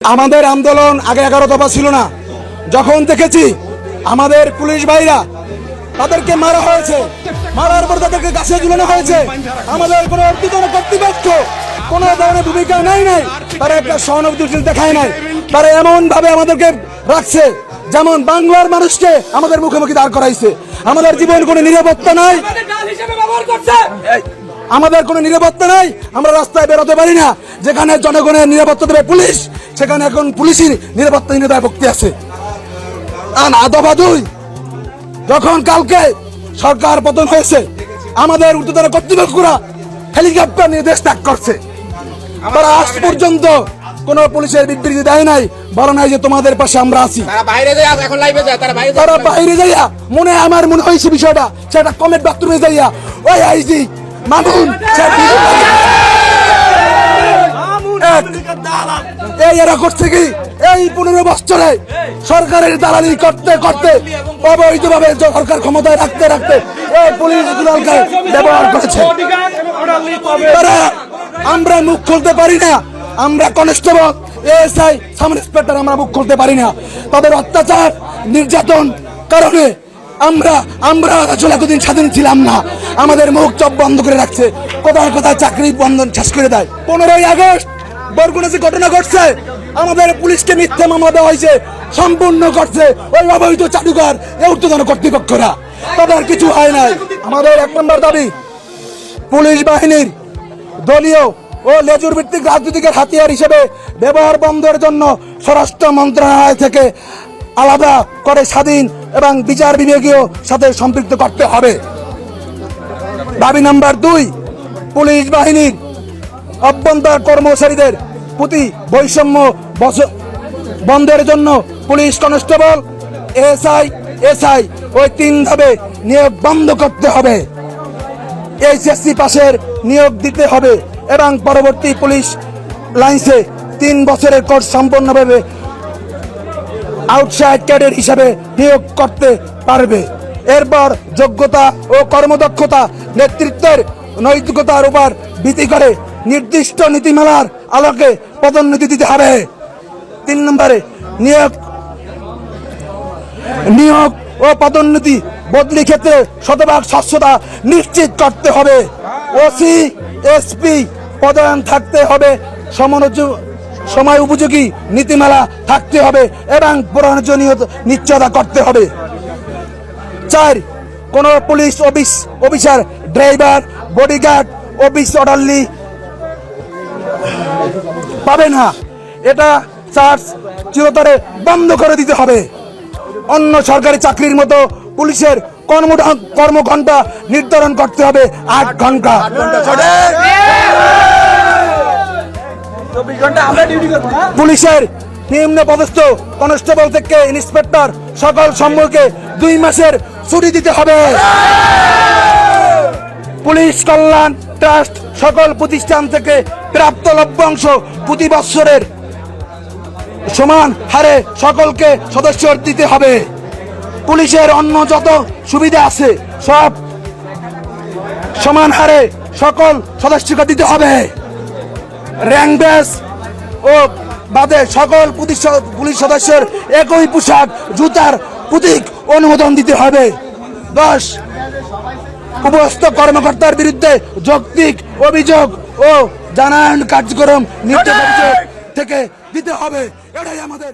আমাদের আন্দোলন আগে এগারো দফা ছিল না। যখন দেখেছি আমাদের পুলিশ ভাইরা তাদেরকে মারা হয়েছে মারার পর তাদেরকে গাছে ঝুলানো হয়েছে আমাদের কোনো অর্থিতন কর্তৃপক্ষ কোনো ধরনের ভূমিকা নেই নাই। তারা একটা সহানুভূতিশীল দেখায় নাই। তারা এমন ভাবে আমাদেরকে রাখছে যেমন বাংলার মানুষকে আমাদের মুখোমুখি দাঁড় করাইছে। আমাদের জীবন কোনো নিরাপত্তা নাই। আমাদের কোনো নিরাপত্তা নাই। আমরা রাস্তায় বেরোতে পারি না। যেখানে জনগণের নিরাপত্তা দেবে পুলিশ সেখানে এখন পুলিশের নিরাপত্তাহীনতায় ভক্তি আছে। আর আদবা দুই যখন কালকে সরকার পতন হয়েছে আমাদের উর্দুতর কর্তৃপক্ষরা হেলিকপ্টার নিয়ে দেশ ত্যাগ করছে। তারা আজ পর্যন্ত কোন পুলিশের বিবৃতি দেয় নাই বলা নাই যে তোমাদের পাশে আমরা আছি। তারা বাইরে যাইয়া মনে আমার মনে হয়েছে বিষয়টা সেটা কমেন্ট বাথরুমে যাইয়া ওই আইজি মামুন এই এরা করছে এই পনেরো বছরে সরকারের দালালি করতে করতে অবৈধভাবে সরকার ক্ষমতায় রাখতে রাখতে এই পুলিশ দুলালকে ব্যবহার করেছে। তারা আমরা মুখ খুলতে পারি না, আমরা কনস্টেবল, এএসআই, সাব ইন্সপেক্টর আমরা মুখ খুলতে পারি না। তাদের অত্যাচার, নির্যাতন কারণে আমরা আমরা আসলে এতদিন স্বাধীন ছিলাম না। আমাদের মুখ চপ বন্ধ করে রাখছে। কোথায় কোথায় চাকরি বন্ধন শেষ করে দেয়? পনেরোই আগস্ট বরগুনা যে ঘটনা ঘটছে, আমাদের পুলিশকে মিথ্যে মামলা দেওয়া হয়েছে, সম্পূর্ণ ঘটছে ওই অবৈধ চাটুকার ঊর্ধ্বতন কর্তৃপক্ষরা। তাদের কিছু হয় নাই। আমাদের এক নম্বর দাবি, পুলিশ বাহিনীর দলীয় ও লেজুর ভিত্তিক রাজনীতিকের হাতিয়ার হিসেবে ব্যবহার বন্ধের জন্য স্বরাষ্ট্র মন্ত্রণালয় থেকে আলাদা করে স্বাধীন এবং বিচার বিভাগীয় সাথে সম্পৃক্ত করতে হবে। দাবি নাম্বার দুই, পুলিশ বাহিনীর অভ্যন্তর কর্মচারীদের প্রতি বৈষম্য বন্ধের জন্য পুলিশ কনস্টেবল, এসআই এসআই ওই তিন ধাপে নিয়োগ বন্ধ করতে হবে। এইচএসসি পাশের নিয়োগ দিতে হবে এবং পরবর্তী পুলিশ লাইন্সে তিন বছরের কোর্স সম্পূর্ণভাবে আউটসাইড ক্যাডেট হিসাবে নিয়োগ করতে পারবে। এরপর যোগ্যতা ও কর্মদক্ষতা নেতৃত্বের নৈতিকতার উপর ভিত্তি করে নির্দিষ্ট নীতিমালার আলোকে পদোন্নতি দিতে হবে। তিন নম্বরে, নিয়োগ নিয়োগ ও পদোন্নতি বদলি ক্ষেত্রে শতভাগ স্বচ্ছতা নিশ্চিত করতে হবে। ওসি, এসপি পদায়ন থাকতে হবে, সমনোজ- সময় উপযোগী নীতিমালা থাকতে হবে এবং প্রয়োজনীয় নিশ্চয়তা করতে হবে। চার, কোন police office, officer, driver, bodyguard, office orderly পাবে না। এটা চার্জ চিরতরে বন্ধ করে দিতে হবে। অন্য সরকারি চাকরির মতো পুলিশের কর্ম কর্মঘণ্টা নির্ধারণ করতে হবে আট ঘণ্টা পুলিশের নিম্ন পদস্থ কনস্টেবল থেকে ইন্সপেক্টর সকল সম্মুখে দুই মাসের ছুটি দিতে হবে। পুলিশ কল্যাণ ট্রাস্ট সকল প্রতিষ্ঠান থেকে প্রাপ্ত লভ্যাংশ প্রতি বৎসরের সমান হারে সকলকে সদস্য দিতে হবে। পুলিশের অন্য যত সুবিধা আছে, সব সমান হারে সকল সদস্যকে দিতে হবে। র্যাঙ্ক ব্যাস ও বাদে সকল পুলিশ সদস্যের একই পোশাক, জুতার প্রতীক অনুমোদন দিতে হবে। দশ উপস্থ কর্মকর্তার বিরুদ্ধে যৌক্তিক অভিযোগ ও জানায়ন কার্যক্রম নির্দেশ থেকে দিতে হবে। এটাই আমাদের